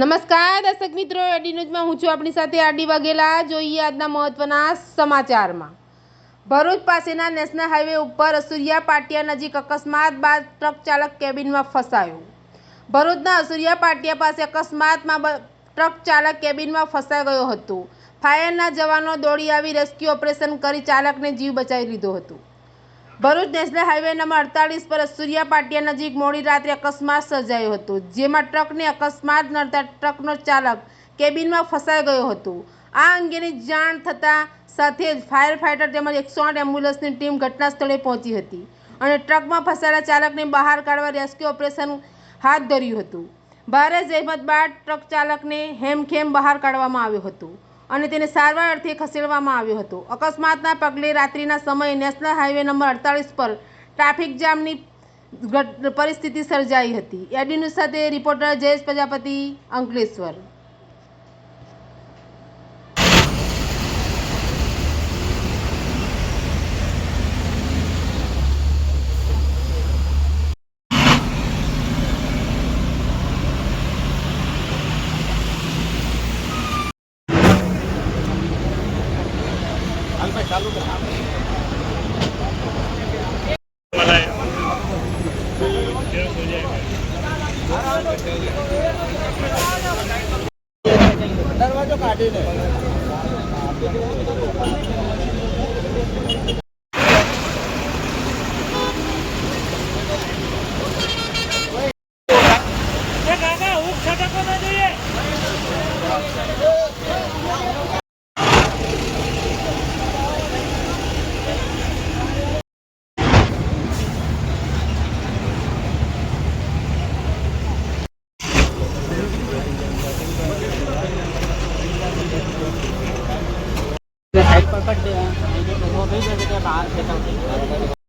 નમસ્કાર, દર્શક મિત્રો. એડી ન્યૂઝમાં હું છું આપણી સાથે આરડી વાઘેલા. જોઈએ આજના મહત્વના સમાચારમાં. ભરૂચ પાસેના નેશનલ હાઈવે ઉપર અસુરિયા પાટિયા નજીક અકસ્માત બાદ ટ્રક ચાલક કેબિનમાં ફસાયો. ભરૂચના અસુરિયા પાટિયા પાસે અકસ્માતમાં ટ્રક ચાલક કેબિનમાં ફસાઈ ગયો હતો. ફાયરના જવાનો દોડી આવી રેસ્ક્યુ ઓપરેશન કરી ચાલકને જીવ બચાવી લીધો હતો. ભરૂચ નેશનલ હાઈવે નંબર અડતાલીસ પર સૂર્યા પાટિયા નજીક મોડી રાત્રે અકસ્માત સર્જાયો હતો, જેમાં ટ્રકને અકસ્માત નડતા ટ્રકનો ચાલક કેબિનમાં ફસાઈ ગયો હતો. આ અંગેની જાણ થતાં સાથે જ ફાયર ફાઇટર તેમજ એકસો આઠ એમ્બ્યુલન્સની ટીમ ઘટના સ્થળે પહોંચી હતી અને ટ્રકમાં ફસાયેલા ચાલકને બહાર કાઢવા રેસ્ક્યુ ઓપરેશન હાથ ધર્યું હતું. ભારે જહેમત બાદ ટ્રક ચાલકને હેમખેમ બહાર કાઢવામાં આવ્યો હતો. અને તેને સારવાર અર્થે ખસેડવામાં આવ્યો હતો. અકસ્માતના પગલે રાત્રિના સમયે નેશનલ હાઈવે નંબર અડતાલીસ પર ટ્રાફિક જામની પરિસ્થિતિ સર્જાઈ હતી. એડી સાથે રિપોર્ટર જયેશ પ્રજાપતિ અંકલેશ્વર. દરવાજો કાઢીને. પડતી હોય તો ભાઈ જશે કે બહાર જતા